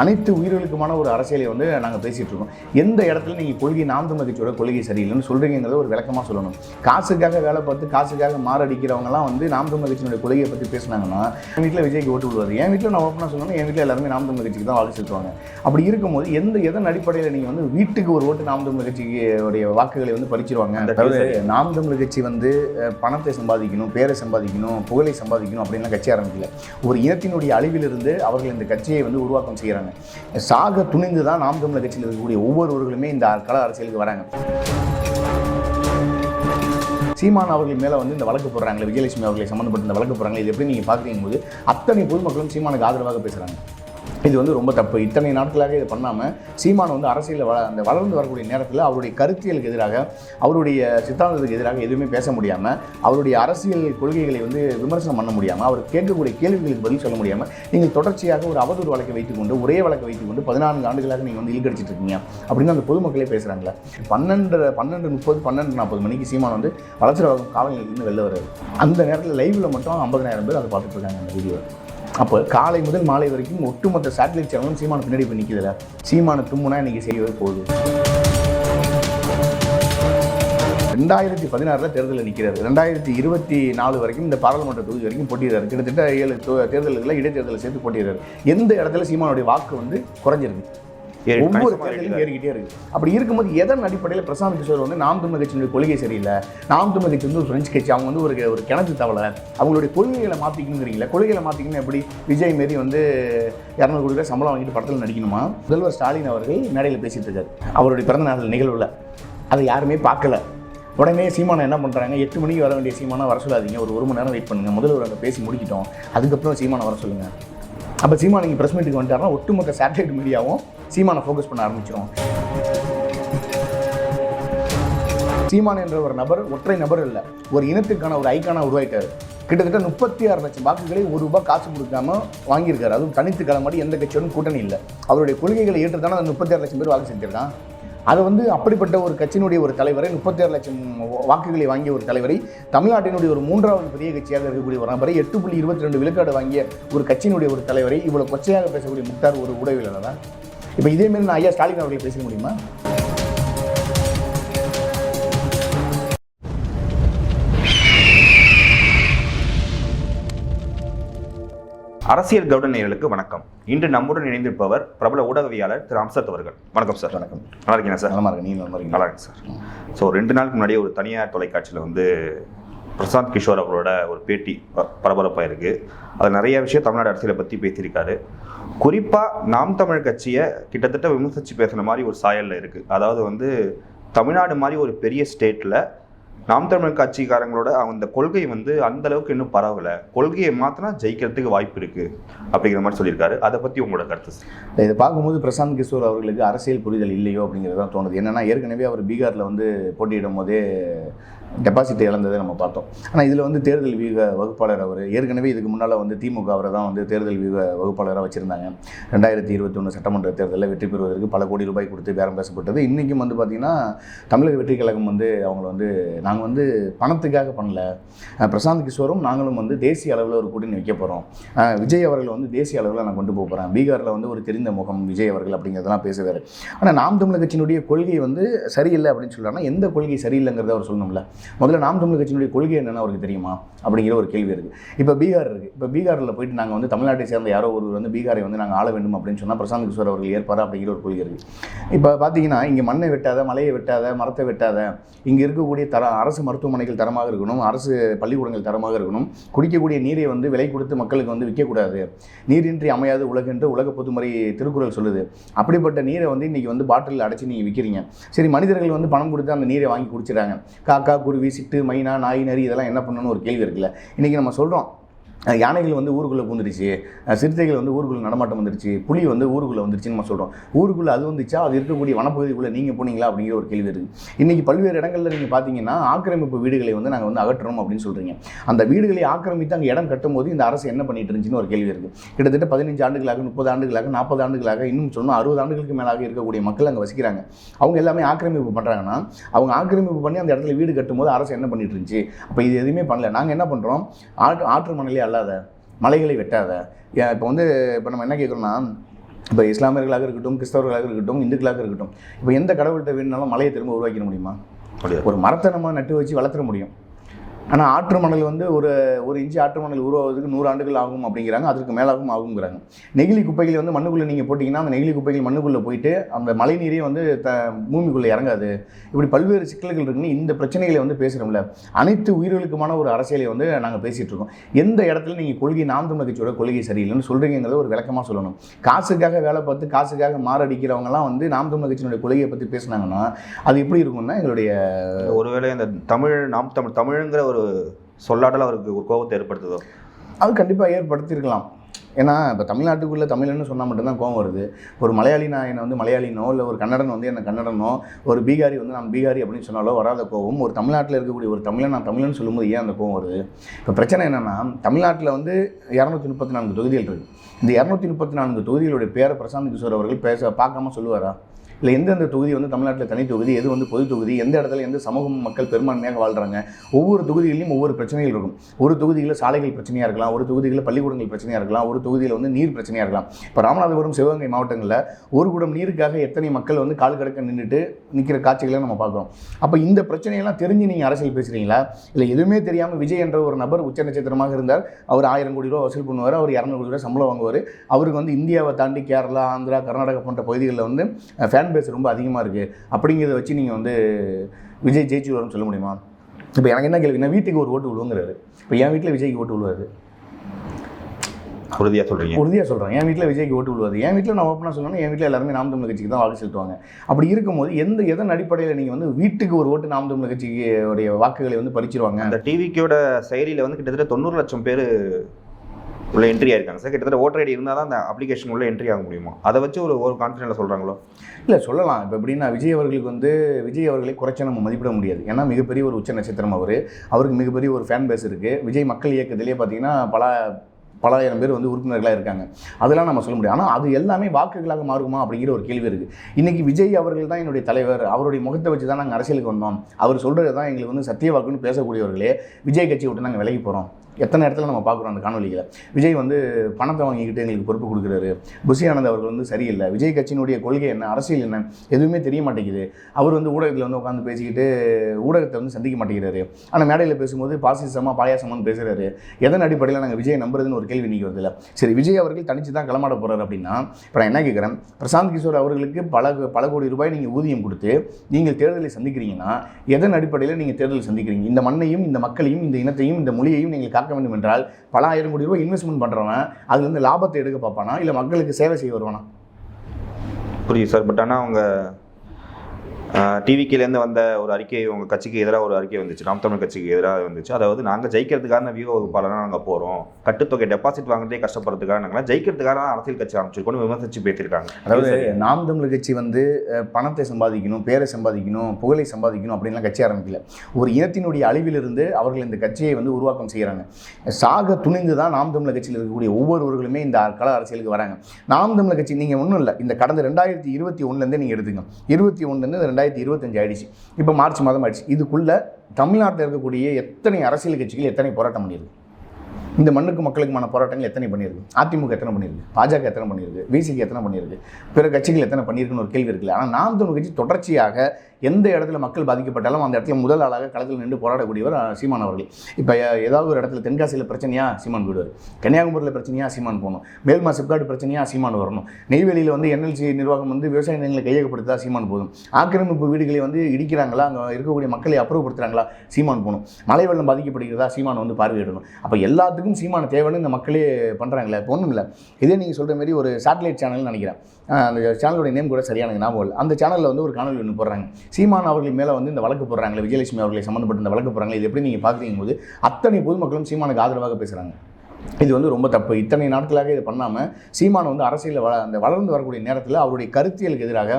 அனைத்து உயிர்களுக்குமான ஒரு அரசியலை வந்து நாங்கள் பேசிகிட்டு இருக்கோம். எந்த இடத்துல நீங்கள் கொள்கை நாம் தமிழ் கட்சியோட கொள்கை சரியில்லைன்னு சொல்கிறீங்கிறத ஒரு விளக்கமாக சொல்லணும். காசுக்காக வேலை பார்த்து காசுக்காக மாரடிக்கிறவங்கலாம் வந்து நாம் தமிழ் கட்சியினுடைய கொள்கையை பற்றி பேசினாங்கன்னா என் வீட்டில் விஜய்க்கு ஓட்டு விடுவார். என் வீட்டில் நான் ஓப்பனாக சொல்லணும் என் வீட்டில் எல்லாருமே நாம் தமிழ் கட்சிக்கு தான் வாக்கு செலுத்துவாங்க அப்படி இருக்கும்போது எந்த எதன் அடிப்படையில் நீங்கள் வந்து வீட்டுக்கு ஒரு ஓட்டு நாம் தமிழ் கட்சிக்கு உடைய வாக்குகளை வந்து பறிச்சிருவாங்க? அதாவது நாம் தமிழ் கட்சி வந்து பணத்தை சம்பாதிக்கணும் பேரை சம்பாதிக்கணும் புகழை சம்பாதிக்கணும் அப்படின்லாம் கட்சி ஆரம்பிக்கல. ஒரு இனத்தினுடைய அழிவிலிருந்து அவர்கள் இந்த கட்சியை வந்து உருவாக்கம் செய்கிறாங்க. சாக துணிந்து தான் நாம் தமிழர் கட்சியில் இருக்கக்கூடிய ஒவ்வொருவர்களுமே இந்த கள அரசியலுக்கு வராங்க. சீமான் அவர்கள் மேலே வந்து இந்த வழக்கு போடுறாங்களே விஜயலட்சுமி அவர்களை சம்மந்தப்பட்ட இந்த வழக்கு போடுறாங்களே இது எப்படி நீங்கள் பார்க்குறீங்க போது அத்தனை பொதுமக்களும் சீமானுக்கு ஆதரவாக பேசுகிறாங்க இது வந்து ரொம்ப தப்பு. இத்தனை நாட்களாக இதை பண்ணாமல் சீமான் வந்து அரசியலில் வள அந்த வளர்ந்து வரக்கூடிய நேரத்தில் அவருடைய கருத்தியலுக்கு எதிராக அவருடைய சித்தாந்தத்துக்கு எதிராக எதுவுமே பேச முடியாமல் அவருடைய அரசியல் கொள்கைகளை வந்து விமர்சனம் பண்ண முடியாமல் அவர் கேட்கக்கூடிய கேள்விகளுக்கு பதில் சொல்ல முடியாமல் நீங்கள் தொடர்ச்சியாக ஒரு அவதூறு வழக்கை வைத்துக்கொண்டு ஒரே வழக்கை வைத்துக்கொண்டு பதினான்கு ஆண்டுகளாக நீங்கள் வந்து இழுக்கடிச்சிட்டு இருக்கீங்க. அப்படின்னு அந்த பொதுமக்களே பேசுகிறாங்களே பன்னெண்டு பன்னெண்டு முப்பது பன்னெண்டு நாற்பது மணிக்கு சீமான் வந்து வளர்ச்சி காவல் காலநிலையிலிருந்து வெளில வர்றாரு. அந்த நேரத்தில் லைவில் மட்டும் ஐம்பதனாயிரம் பேர் அதை பார்த்துட்டு இருக்காங்க அந்த வீடியோ அப்போ காலை முதல் மாலை வரைக்கும் ஒட்டுமொத்த சேட்டலைட் சேனலும் சீமான பின்னாடி இப்போ நிற்கிறதுல சீமான தும்முனா இன்னைக்கு செய்யவே போகுது. ரெண்டாயிரத்தி பதினாறில் தேர்தலில் நிற்கிறார் ரெண்டாயிரத்தி இருபத்தி நாலு வரைக்கும் இந்த பாராளுமன்ற தொகுதி வரைக்கும் போட்டியிடுறாரு. கிட்டத்தட்ட ஏழு தேர்தல்களில் இடைத்தேர்தலில் சேர்த்து போட்டியிடுறாரு. எந்த இடத்துல சீமானுடைய வாக்கு வந்து குறைஞ்சிருக்கு? ஒவ்வொரு தேர்தலும். ஏறிக்கிட்டே இருக்கு. அப்படி இருக்கும்போது எதன் அடிப்படையில் பிரசாந்த் கிஷோர் வந்து நாம் தமிழ் கட்சியினுடைய கொள்கை சரியில்லை? நாம் தமிழ் கட்சி வந்து ஒரு பிரெஞ்சு கட்சி. அவங்க வந்து ஒரு ஒரு கிணத்து தவளை. அவங்களுடைய கொள்கைகளை மாற்றிக்கணுங்கிறீங்களா கொள்கைகளை மாற்றிக்கணும் எப்படி விஜய் மாரி வந்து இரநூறு கோடி ரூபாய் சம்பளம் வாங்கிட்டு படத்தில் நடிக்கணுமா? முதல்வர் ஸ்டாலின் அவர்கள் மேடையில் பேசிட்டு இருக்காரு. அவருடைய பிறந்த நாள் நிகழ்வில். அதை யாருமே பார்க்கல. உடனே சீமானை என்ன பண்ணுறாங்க எட்டு மணிக்கு வர வேண்டிய சீமானை வர சொல்லாதீங்க. ஒரு ஒரு மணி நேரம் வெயிட் பண்ணுங்கள் முதல்வர் அங்கே பேசி முடிக்கிட்டோம். அதுக்கப்புறம் சீமானை வர சொல்லுங்கள் அப்போ சீமான் நீங்கள் ப்ரெஸ் மீட்டுக்கு வந்துட்டாருன்னா ஒட்டுமொத்த சேட்டலைட் மீடியாவும் சீமானை ஃபோக்கஸ் பண்ண ஆரம்பிச்சிடும் சீமான் என்ற ஒரு நபர் ஒற்றை நபர் இல்லை ஒரு இனத்திற்கான ஒரு ஐக்கானா உருவாயிட்டார். கிட்டத்தட்ட முப்பத்தி ஆறு லட்சம் வாக்குகளை ஒரு ரூபாய் காசு கொடுக்காம வாங்கியிருக்காரு. அதுவும் தனித்து களமாடி எந்த கட்சியோடும் கூட்டணி இல்லை. அவருடைய கொள்கைகளை ஏற்றுதானே அந்த முப்பத்தி ஆறு லட்சம் பேர் வாக்கு செஞ்சிருக்கான். அது வந்து அப்படிப்பட்ட ஒரு கட்சியினுடைய ஒரு தலைவரை முப்பத்தி ஆறு லட்சம் வாக்குகளை வாங்கிய ஒரு தலைவரை தமிழ்நாட்டினுடைய ஒரு மூன்றாவது பெரிய கட்சியாக இருக்கக்கூடிய ஒரு நபரை எட்டு புள்ளி இருபத்தி ரெண்டு விழுக்காடு வாங்கிய ஒரு கட்சியினுடைய ஒரு தலைவரை இவ்வளவு கொச்சையாக பேசக்கூடிய முக்தார் ஒரு ஊடகவியலாளர் தான் இப்போ இதே மாதிரி நான் ஐயா ஸ்டாலின் அவர்களை பேச முடியுமா? அரசியல் கவுட நேயர்களுக்கு வணக்கம். இன்று நம்முடன் இணைந்திருப்பவர் பிரபல ஊடகவியாளர் திரு அம்சத் அவர்கள். வணக்கம் சார். வணக்கம். நல்லா இருக்கீங்க சார்? நலமா இருக்கு நீங்க நலமா இருக்கீங்களா? நல்லா இருக்கு சார். ஸோ ரெண்டு நாளுக்கு முன்னாடியே ஒரு தனியார் தொலைக்காட்சியில் வந்து பிரசாந்த் கிஷோர் அவரோட ஒரு பேட்டி ப- பரபரப்பா இருக்கு அது நிறைய விஷயம் தமிழ்நாடு அரசியலை பற்றி பேசியிருக்காரு. குறிப்பாக நாம் தமிழ் கட்சியை கிட்டத்தட்ட விமர்சித்து பேசுகிற மாதிரி ஒரு சாயலில் இருக்குது அதாவது வந்து தமிழ்நாடு மாதிரி ஒரு பெரிய ஸ்டேட்டில் நாம் தமிழ் கட்சிக்காரங்களோட அந்த கொள்கை வந்து அந்த அளவுக்கு இன்னும் பரவலை. கொள்கையை மாத்தினா ஜெயிக்கிறதுக்கு வாய்ப்பு இருக்கு அப்படிங்கிற மாதிரி சொல்லியிருக்காரு. அதை பத்தி உங்களோட கருத்து இதை பார்க்கும்போது பிரசாந்த் கிஷோர் அவர்களுக்கு அரசியல் புரிதல் இல்லையோ அப்படிங்கிறது தான் தோணுது. என்னன்னா ஏற்கனவே அவர் பீகாரில் வந்து போட்டியிடும் போதே டெபாசிட்டை இழந்ததை நம்ம பார்த்தோம். ஆனால் இதில் வந்து தேர்தல் வியூக வகுப்பாளர் அவர் ஏற்கனவே இதுக்கு முன்னால் வந்து திமுக அவரை தான் வந்து தேர்தல் வியூக வகுப்பாளராக வச்சுருந்தாங்க. ரெண்டாயிரத்தி இருபத்தொன்று சட்டமன்ற தேர்தலில் வெற்றி பெறுவதற்கு பல கோடி ரூபாய் கொடுத்து பேரம் பேசப்பட்டது. இன்றைக்கும் வந்து பார்த்திங்கன்னா தமிழக வெற்றி கழகம் வந்து அவங்கள வந்து நாங்கள் வந்து பணத்துக்காக பண்ணல. பிரசாந்த் கிஷோரும் நாங்களும் வந்து தேசிய அளவில் ஒரு கூட்டணி வைக்க போகிறோம் விஜய் அவர்களை வந்து தேசிய அளவில் நான் கொண்டு போக போகிறேன் பீகாரில் வந்து ஒரு தெரிந்த முகம் விஜய் அவர்கள் அப்படிங்கிறதெல்லாம் பேசுவார். ஆனால் நாம் தமிழக கட்சியினுடைய கொள்கை வந்து சரியில்லை அப்படின்னு சொல்கிறாங்கன்னா எந்த கொள்கை சரியில்லைங்கிறத அவர் சொல்லணும்ல. முதல்ல நாம் தமிழர் கட்சியினுடைய கொள்கை என்னென்னு அவருக்கு தெரியுமா? அப்படிங்கிற ஒரு கேள்வி இருக்குது இப்போ பீகார் இருக்குது இப்போ பீகாரில் போயிட்டு நாங்கள் வந்து தமிழ்நாட்டை சேர்ந்த யாரோ ஒருவர் வந்து பீகாரை வந்து நாங்கள் ஆள வேண்டும் அப்படின்னு சொன்னால் பிரசாந்த் கிஷோர் அவர்கள் ஏற்பாரா அப்படிங்கிற ஒரு கொள்கை இருக்குது இப்போ பார்த்தீங்கன்னா இங்கே மண்ணை வெட்டாத மலையை வெட்டாத மரத்தை வெட்டாத இங்கே இருக்கக்கூடிய தர அரசு மருத்துவமனைகள் தரமாக இருக்கணும் அரசு பள்ளிக்கூடங்கள் தரமாக இருக்கணும் குடிக்கக்கூடிய நீரை வந்து விலை கொடுத்து மக்களுக்கு வந்து விற்கக்கூடாது நீரின்றி அமையாது உலகென்று உலக பொதுமறை திருக்குறள் சொல்லுது. அப்படிப்பட்ட நீரை வந்து இன்றைக்கி வந்து பாட்டிலில் அடைச்சி நீங்கள் விற்கிறீங்க சரி மனிதர்கள் வந்து பணம் கொடுத்து அந்த நீரை வாங்கி குடிச்சிடறாங்க காக்கா குருவி சிட்டு மைனா நாய் நரி இதெல்லாம் என்ன பண்ணணும்னு ஒரு கேள்வி இருக்குல்ல. இன்றைக்கி நம்ம சொல்கிறோம் யானைகள் வந்து ஊருக்குள்ளே பூந்துருச்சு சிறுத்தைகள் வந்து ஊருக்குள்ளே நடமாட்டம் வந்துருச்சு புலி வந்து ஊருக்குள்ளே வந்துருச்சுன்னு நம்ம சொல்கிறோம் ஊருக்குள்ளே அது வந்துச்சா? அது இருக்கக்கூடிய வனப்பகுதிக்குள்ளே நீங்கள் போனீங்களா? அப்படிங்கிற ஒரு கேள்வி இருக்குது இன்றைக்கி பல்வேறு இடங்களில் நீங்கள் பார்த்தீங்கன்னா ஆக்கிரமிப்பு வீடுகளை வந்து நாங்கள் வந்து அகற்றணும் அப்படின்னு சொல்கிறீங்க அந்த வீடுகளை ஆக்கிரமித்து அங்கே இடம் கட்டும்போது இந்த அரசு என்ன பண்ணிட்டு இருந்துச்சுன்னு ஒரு கேள்வி இருக்குது கிட்டத்தட்ட பதினஞ்சு ஆண்டுகளாக முப்பது ஆண்டுகளாக நாற்பது ஆண்டுகளாக இன்னும் சொன்னால் அறுபது ஆண்டுகளுக்கு மேலாக இருக்கக்கூடிய மக்கள் அங்கே வசிக்கிறாங்க. அவங்க எல்லாமே ஆக்கிரமிப்பு பண்ணுறாங்கன்னா அவங்க ஆக்கிரமிப்பு பண்ணி அந்த இடத்துல வீடு கட்டும்போது அரசு என்ன பண்ணிட்டு இருந்துச்சு? அப்போ இது எதுவுமே பண்ணல. நாங்கள் என்ன பண்ணுறோம் ஆற்று ஆற்று மணலே அல்லாத மலைகளை வெட்டாத. இப்போ வந்து இப்போ நம்ம என்ன கேட்குறோம்னா இப்போ இஸ்லாமியர்களாக இருக்கட்டும் கிறிஸ்தவர்களாக இருக்கட்டும் இந்துக்களாக இருக்கட்டும் இப்போ எந்த கடவுள்கிட்ட வேணுனாலும் மலையை திரும்ப உருவாக்கிட முடியுமா? ஒரு மரத்தை நம்ம நட்டு வச்சு வளர்த்துற முடியும். ஆனால் ஆற்று மணல் வந்து ஒரு ஒரு இன்ச்சு ஆற்று மணல் உருவாவதுக்கு நூறு ஆண்டுகள் ஆகும் அப்படிங்கிறாங்க. அதற்கு மேலாகவும் ஆகுங்கிறாங்க நெகிழி குப்பைகள் வந்து மண்ணுக்குள்ளே நீங்கள் போட்டிங்கன்னா அந்த நெகிழி குப்பைகள் மண்ணுக்குள்ளே போயிட்டு அந்த மழை நீரே வந்து த பூமிக்குள்ளே இறங்காது. இப்படி பல்வேறு சிக்கல்கள் இருக்குன்னு இந்த பிரச்சனைகளை வந்து பேசுகிறோம்ல அனைத்து உயிர்களுக்குமான ஒரு அரசியலை வந்து நாங்கள் பேசிகிட்டு இருக்கோம். எந்த இடத்துல நீங்கள் கொள்கை நாம் தமிழ் கட்சியோட கொள்கை சரியில்லைன்னு சொல்கிறீங்கிறத ஒரு விளக்கமாக சொல்லணும். காசுக்காக வேலை பார்த்து காசுக்காக மாரடிக்கிறவங்கலாம் வந்து நாம் தமிழ் கட்சியினுடைய கொள்கையை பற்றி பேசுனாங்கன்னா அது எப்படி இருக்கும்னா எங்களுடைய ஒருவேளை இந்த தமிழ் நாம் தமிழ் தமிழுங்கிற ஒரு ஒரு சொல்லாடல் அவருக்கு ஒரு கோபத்தை ஏற்படுத்துதோ? அது கண்டிப்பாக ஏற்படுத்தியிருக்கலாம். ஏன்னா இப்போ தமிழ்நாட்டுக்குள்ளே தமிழ்னு சொன்னால் மட்டும்தான் கோவம் வருது. ஒரு மலையாளி நான் என்னை வந்து மலையாளினோ இல்லை ஒரு கன்னடன் வந்து என்ன கன்னடனோ ஒரு பீகாரி வந்து நான் பீகாரி அப்படின்னு சொன்னாலோ வராத கோவம் ஒரு தமிழ்நாட்டில் இருக்கக்கூடிய ஒரு தமிழன் நான் தமிழ்னு சொல்லும்போது ஏன் அந்த கோவம் வருது? இப்போ பிரச்சனை என்னென்னா தமிழ்நாட்டில் வந்து இரநூத்தி முப்பத்தி நான்கு தொகுதிகள் இருக்குது இந்த இரநூத்தி முப்பத்தி நான்கு தொகுதிகளுடைய பேரை பிரசாந்த் கிஷோர் அவர்கள் பேச பார்க்காம சொல்லுவாரா? இல்லை எந்தெந்த தொகுதி வந்து தமிழ்நாட்டில் தனி தொகுதி எது வந்து பொது தொகுதி எந்த இடத்துல எந்த சமூகம் மக்கள் பெரும்பான்மையாக வாழ்கிறாங்க ஒவ்வொரு தொகுதிகளிலும் ஒவ்வொரு பிரச்சனைகள் இருக்கும். ஒரு தொகுதியில் சாலைகள் பிரச்சனையாக இருக்கலாம் ஒரு தொகுதியில் பள்ளிக்கூடங்கள் பிரச்சனையாக இருக்கலாம் ஒரு தொகுதியில் வந்து நீர் பிரச்சனையாக இருக்கலாம். இப்போ ராமநாதபுரம் சிவகங்கை மாவட்டங்களில் ஒரு குடம் நீருக்காக எத்தனை மக்கள் வந்து கால் கடக்க நின்றுட்டு நிற்கிற காட்சிகளை நம்ம பார்க்குறோம். அப்போ இந்த பிரச்சனையெல்லாம் தெரிஞ்சு நீங்கள் அரசியல் பேசுகிறீங்களா இல்லை எதுவுமே தெரியாமல் விஜய் என்ற ஒரு நபர் உச்ச நட்சத்திரமாக இருந்தார் அவர் ஆயிரம் கோடி ரூபா வசூல் பண்ணுவார் அவர் இரநூறு கோடி ரூபா சம்பளம் வாங்குவார். அவருக்கு வந்து இந்தியாவை தாண்டி கேரளா ஆந்திரா கர்நாடகா போன்ற பகுதிகளில் வந்து ஃபேன் பேஸ் ரொம்ப அதிகமாக இருக்குது அப்படிங்கிறத வச்சு நீங்கள் வந்து விஜய் ஜெயிச்சு வரும்னு சொல்ல முடியுமா? இப்போ எனக்கு என்ன கேள்வி நான் வீட்டுக்கு ஒரு ஓட்டு விழுவுங்கிறாரு. இப்போ என் வீட்டில் விஜய்க்கு ஓட்டு விழுவாரு. உறுதியாக சொல்கிறீங்க உறுதியாக சொல்கிறேன் என் வீட்டில் விஜய்க்கு ஓட்டு விழுவாது என் வீட்டில் நான் ஓப்பனாக சொல்லணும் என் வீட்டில் எல்லாருமே நாம் தமிழ் கட்சிக்கு தான் வாக்கு செலுத்துவாங்க. அப்படி இருக்கும்போது எந்த எதன் அடிப்படையில் நீங்கள் வந்து வீட்டுக்கு ஒரு ஓட்டு நாம் தமிழ் கட்சிக்கு உடைய வாக்குகளை வந்து பறிச்சிருவாங்க? அந்த டிவிக்கோட செயலியில் வந்து கிட்டத்தட்ட தொண்ணூறு லட்சம் பேர் உள்ள என்ட்ரி ஆயிருக்காங்க. சார் கிட்டத்தட்ட ஓட்டர் ஐடி இருந்தால் தான் அந்த அப்ளிகேஷன் உள்ள என்ட்ரி ஆக முடியுமா? அதை வச்சு ஒரு ஒரு கான்ஃபிடென்ட்ல சொல்கிறாங்களோ இல்லை சொல்லலாம். இப்போ எப்படின்னா விஜய் அவர்களுக்கு வந்து விஜய் அவர்களை குறைச்ச நம்ம மதிப்பிட முடியாது. ஏன்னா மிகப்பெரிய ஒரு உச்ச நட்சத்திரம் அவர். அவருக்கு மிகப்பெரிய ஒரு ஃபேன் பேஸ் இருக்குது விஜய் மக்கள் இயக்கத்திலே பார்த்தீங்கன்னா பல பலாயிரம் பேர் வந்து உறுப்பினர்களாக இருக்காங்க. அதெல்லாம் நம்ம சொல்ல முடியும் ஆனால் அது எல்லாமே வாக்குகளாக மாறுமா அப்படிங்கிற ஒரு கேள்வி இருக்குது இன்றைக்கி விஜய் அவர்கள் தான் என்னுடைய தலைவர். அவருடைய முகத்தை வச்சு தான் நாங்கள் அரசியலுக்கு வந்தோம். அவர் சொல்கிறது தான் எங்களுக்கு வந்து சத்திய வாக்குன்னு பேசக்கூடியவர்களே விஜய் கட்சியை விட்டு நாங்கள் விலகி போகிறோம் எத்தனை இடத்துல நம்ம பார்க்குறோம் அந்த காணொலிகளை? விஜய் வந்து பணத்தை வாங்கிக்கிட்டு எங்களுக்கு பொறுப்பு கொடுக்குறாரு. புஷி ஆனந்த் அவர்கள் வந்து சரியில்லை. விஜய் கட்சியினுடைய கொள்கை என்ன? அரசியல் என்ன? எதுவுமே தெரிய மாட்டேங்குது. அவர் வந்து ஊடகத்தில் வந்து உட்காந்து பேசிக்கிட்டு ஊடகத்தை வந்து சந்திக்க மாட்டேங்கிறாரு. ஆனால் மேடையில் பேசும்போது பாசிசமாக பாயாசமான்னு பேசுகிறாரு எதன் அடிப்படையில் நாங்கள் விஜய் நம்புறதுன்னு ஒரு கேள்வி நீங்கள் வருதுல்ல. சரி விஜய் அவர்கள் தனிச்சு தான் களமாட போகிறார் அப்படின்னா இப்போ நான் என்ன கேட்குறேன் பிரசாந்த் கிஷோர் அவர்களுக்கு பல பல கோடி ரூபாய் நீங்கள் ஊதியம் கொடுத்து நீங்கள் தேர்தலை சந்திக்கிறீங்கன்னா எதன் அடிப்படையில் நீங்கள் தேர்தலை சந்திக்கிறீங்க? இந்த மண்ணையும் இந்த மக்களையும் இந்த இனத்தையும் இந்த மொழியையும் நீங்கள் பார்க்க வேண்டும் என்றால் பல ஆயிரம் கோடி ரூபாய் இன்வெஸ்ட்மெண்ட் பண்ணுறவன் அதுலேருந்து லாபத்தை எடுக்க பார்ப்பானா? இல்லை மக்களுக்கு சேவை செய்ய வருவானா? புரியுது சார். பட் ஆனால் அவங்க டிவிக்கிலேருந்து வந்த ஒரு அறிக்கை உங்கள் கட்சிக்கு எதிராக ஒரு அறிக்கை வந்துச்சு. நாம் தமிழ் கட்சிக்கு எதிராக வந்துச்சு. அதாவது நாங்கள் ஜெயிக்கிறதுக்கான வியூக வகுப்பாளராக நாங்கள் போகிறோம் கட்டுத்தொகை டெபாசிட் வாங்குறதே கஷ்டப்படுறதுக்காக நாங்கள் ஜெயிக்கிறதுக்காக அரசியல் கட்சி ஆரம்பிச்சிருக்கோம்னு விமர்சிச்சு பேசியிருக்காங்க. அதாவது நாம் தமிழர் கட்சி வந்து பணத்தை சம்பாதிக்கணும் பேரை சம்பாதிக்கணும் புகழை சம்பாதிக்கணும் அப்படின்லாம் கட்சி ஆரம்பிக்கல. ஒரு இனத்தினுடைய அழிவிலிருந்து அவர்கள் இந்த கட்சியை வந்து உருவாக்கம் செய்கிறாங்க சாக துணிந்து தான் நாம் தமிழர் கட்சியில் இருக்கக்கூடிய ஒவ்வொருவர்களுமே இந்த கள அரசியலுக்கு வராங்க. நாம் தமிழர் கட்சி நீங்கள் ஒன்றும் இல்லை. இந்த கடந்த ரெண்டாயிரத்தி இருபத்தி ஒன்றுலேருந்தே நீங்கள் எடுத்துங்க இருபத்தி ஒன்றுலேருந்து ரெண்டாயிரத்தி இருபத்தஞ்சு ஆயிடுச்சு. இப்போ மார்ச் மாதம் ஆயிடுச்சு. இதுக்குள்ளே தமிழ்நாட்டில் இருக்கக்கூடிய எத்தனை அரசியல் கட்சிகள் எத்தனை போராட்டம் பண்ணியிருக்கு? இந்த மண்ணுக்கு மக்களுக்குமான போராட்டங்கள் எத்தனை பண்ணியிருக்கு? அதிமுக எத்தனை பண்ணியிருக்கு? பாஜக எத்தனை பண்ணியிருக்கு? விசிக்கு எத்தனை பண்ணியிருக்கு? பிற கட்சிகள் எத்தனை பண்ணியிருக்குன்னு ஒரு கேள்வி இருக்குல்ல. ஆனால் நாம் தமிழ் கட்சி தொடர்ச்சியாக எந்த இடத்துல மக்கள் பாதிக்கப்பட்டாலும் அந்த இடத்துல முதல் ஆளாக களத்தில் நின்று போராடக்கூடியவர் சீமான் அவர்கள். இப்போ ஏதாவது ஒரு இடத்துல தென்காசியில் பிரச்சனையா சீமான் போயிடுவார். கன்னியாகுமரியில் பிரச்சனையா சீமான் போகணும். மேல்மா சிப்காடு பிரச்சனையா சீமான் வரணும். நெய்வேலியில் வந்து என்எல்சி நிர்வாகம் வந்து விவசாய நிலங்களை கையகப்படுத்தா சீமான் போதும். ஆக்கிரமிப்பு வீடுகளை வந்து இடிக்கிறாங்களா? அங்கே இருக்கக்கூடிய மக்களை அப்புறப்படுத்துகிறாங்களா சீமான் போகணும். மழை வெள்ளம் பாதிக்கப்படுகிறதா? சீமான் வந்து பார்வையிடணும். அப்போ எல்லாத்துக்கும் சீமான தேவைன்னு இந்த மக்களே பண்ணுறாங்களே இப்போ ஒன்றும் இல்லை. இதே நீங்கள் சொல்கிற மாதிரி ஒரு சேட்டலைட் சேனல்னு நினைக்கிறேன். அந்த சேனலுடைய நேம் கூட சரியான ஞாபகம் இல்லை. அந்த சேனலில் வந்து ஒரு காணொலி ஒன்று போடுறாங்க. சீமான் அவர்கள் மேலே வந்து இந்த வழக்கு போடுறாங்களே விஜயலட்சுமி அவர்களை சம்மந்தப்பட்ட இந்த வழக்கு போடுறாங்களே இது எப்படி நீங்கள் பார்க்குறீங்க போது அத்தனை பொதுமக்களும் சீமானுக்கு ஆதரவாக பேசுகிறாங்க இது வந்து ரொம்ப தப்பு. இத்தனை நாட்களாக இது பண்ணாமல் சீமான் வந்து அரசியலில் வள அந்த வளர்ந்து வரக்கூடிய நேரத்தில் அவருடைய கருத்தியலுக்கு எதிராக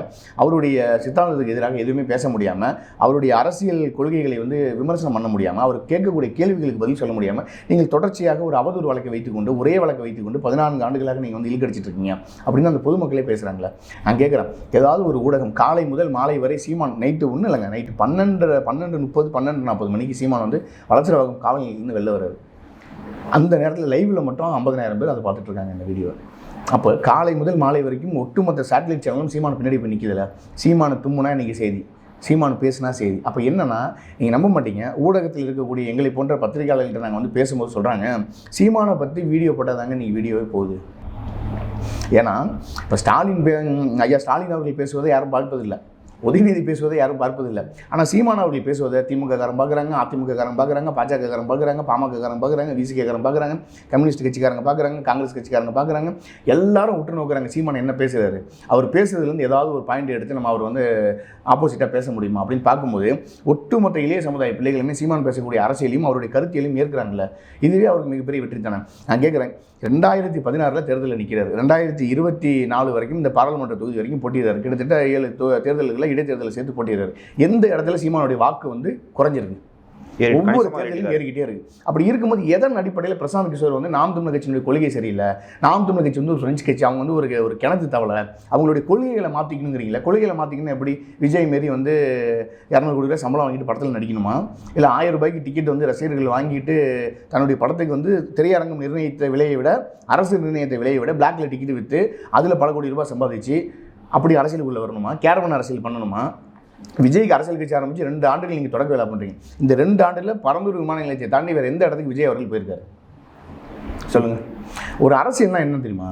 அவருடைய சித்தாந்தத்துக்கு எதிராக எதுவுமே பேச முடியாமல் அவருடைய அரசியல் கொள்கைகளை வந்து விமர்சனம் பண்ண முடியாமல் அவர் கேட்கக்கூடிய கேள்விகளுக்கு பதில் சொல்ல முடியாமல் நீங்கள் தொடர்ச்சியாக ஒரு அவதூறு வழக்கை வைத்துக்கொண்டு ஒரே வழக்கை வைத்துக்கொண்டு பதினான்கு ஆண்டுகளாக நீங்கள் வந்து இழுக்கடிச்சிட்டு இருக்கீங்க. அப்படின்னு அந்த பொதுமக்களே பேசுகிறாங்களே நான் கேட்குறேன் ஏதாவது ஒரு ஊடகம் காலை முதல் மாலை வரை சீமான் நைட்டு ஒன்றும் இல்லைங்க. நைட்டு பன்னெண்டு பன்னெண்டு முப்பது பன்னெண்டு நாற்பது மணிக்கு சீமான் வந்து வளர்ச்சிரவாகம் காவல் இருந்து வெளில வர்றாரு. அந்த நேரத்தில் லைவில் மட்டும் ஐம்பதனாயிரம் பேர் அதை பார்த்துட்ருக்காங்க இந்த வீடியோவை அப்போ காலை முதல் மாலை வரைக்கும் ஒட்டுமொத்த சேட்டலைட் சேனலும் சீமான் பின்னாடி போய் நிற்கிதுல சீமான தும்முனா இன்றைக்கி செய்தி. சீமான் பேசுனா செய்தி. அப்போ என்னென்னா நீங்கள் நம்ப மாட்டீங்க. ஊடகத்தில் இருக்கக்கூடிய எங்களை போன்ற பத்திரிகையாளர்கள்ட்ட நாங்கள் வந்து பேசும்போது சொல்கிறாங்க சீமானை பற்றி வீடியோ போட்டாதாங்க நீங்கள் வீடியோவே போகுது. ஏன்னா இப்போ ஸ்டாலின் பே- ஐயா ஸ்டாலின் அவர்கள் பேசுவதை யாரும் பார்ப்பதில்லை உதயநிதி பேசுவதை யாரும் பார்ப்பதில்லை. ஆனால் சீமான் அவர்கள் பேசுவதை திமுக காரன் பார்க்குறாங்க அதிமுக காரன் பார்க்குறாங்க பாஜக காரன் பார்க்குறாங்க பாமக காரன் பார்க்குறாங்க விசி காரன் பார்க்குறாங்க கம்யூனிஸ்ட் கட்சிக்காரங்க பார்க்குறாங்க காங்கிரஸ் கட்சிக்காரங்க பார்க்குறாங்க எல்லாரும் உற்று நோக்குறாங்க. சீமான் என்ன பேசுகிறாரு அவர் பேசுறதுலேருந்து ஏதாவது ஒரு பாயிண்ட் எடுத்து நம்ம அவர் வந்து ஆப்போசிட்டாக பேச முடியுமா அப்படின்னு பார்க்கும்போது ஒட்டுமொத்த இளைய சமுதாய பிள்ளைகளுமே சீமான் பேசக்கூடிய அரசியலையும் அவருடைய கருத்தியலையும் ஏற்கிறாங்கல்ல. இதுவே அவருக்கு மிகப்பெரிய வெற்றி தானே? நான் கேட்குறேன் ரெண்டாயிரத்தி பதினாறில் தேர்தலில் நிற்கிறார் ரெண்டாயிரத்தி இருபத்தி நாலு வரைக்கும் இந்த பாராளுமன்ற தொகுதி வரைக்கும் போட்டியிடாரு கிட்டத்தட்ட ஏழு தேர்தல்களில் இடைத்தேர்தலை சேர்த்து போட்டியிடாரு எந்த இடத்துல சீமானுடைய வாக்கு வந்து குறைஞ்சிருக்கு? ஒவ்வொரு தேர்தலும். ஏறிக்கிட்டே இருக்கு. அப்படி இருக்கும்போது எதன் அடிப்படையில் பிரசாந்த் கிஷோர் வந்து நாம் தமிழர் கட்சியினுடைய கொள்கை சரியில்லை? நாம் தமிழர் கட்சி வந்து ஒரு ஃப்ரெஞ்சு கட்சி. அவங்க வந்து ஒரு ஒரு கிணத்து தவளை. அவங்களுடைய கொள்கைகளை மாற்றிக்கணுங்கிறீங்களா கொள்கைகளை மாற்றிக்கணும் எப்படி விஜய் மாரி வந்து இரநூறு கோடி ரூபாய் சம்பளம் வாங்கிட்டு படத்தில் நடிக்கணுமா? இல்லை ஆயிரம் ரூபாய்க்கு டிக்கெட் வந்து ரசிகர்கள் வாங்கிட்டு தன்னுடைய படத்துக்கு வந்து திரையரங்கம் நிர்ணயித்த விலையை விட அரசு நிர்ணயித்த விலையை விட பிளாக்ல டிக்கெட் விற்று அதில் பல கோடி ரூபாய் சம்பாதிச்சு அப்படி அரசியலுக்குள்ளே வரணுமா? கேரவன் அரசியல் பண்ணணுமா? விஜய்க்கு அரசியல் கட்சி ஆரம்பித்து ரெண்டு ஆண்டுகள் நீங்கள் தொடக்க வேலை பண்ணுறீங்க இந்த ரெண்டு ஆண்டில் பரந்தூர் விமான நிலையத்தை தாண்டி வேறு எந்த இடத்துக்கு விஜய் அவர்கள் போயிருக்காரு? சொல்லுங்கள் ஒரு அரசியல்னா என்ன தெரியுமா?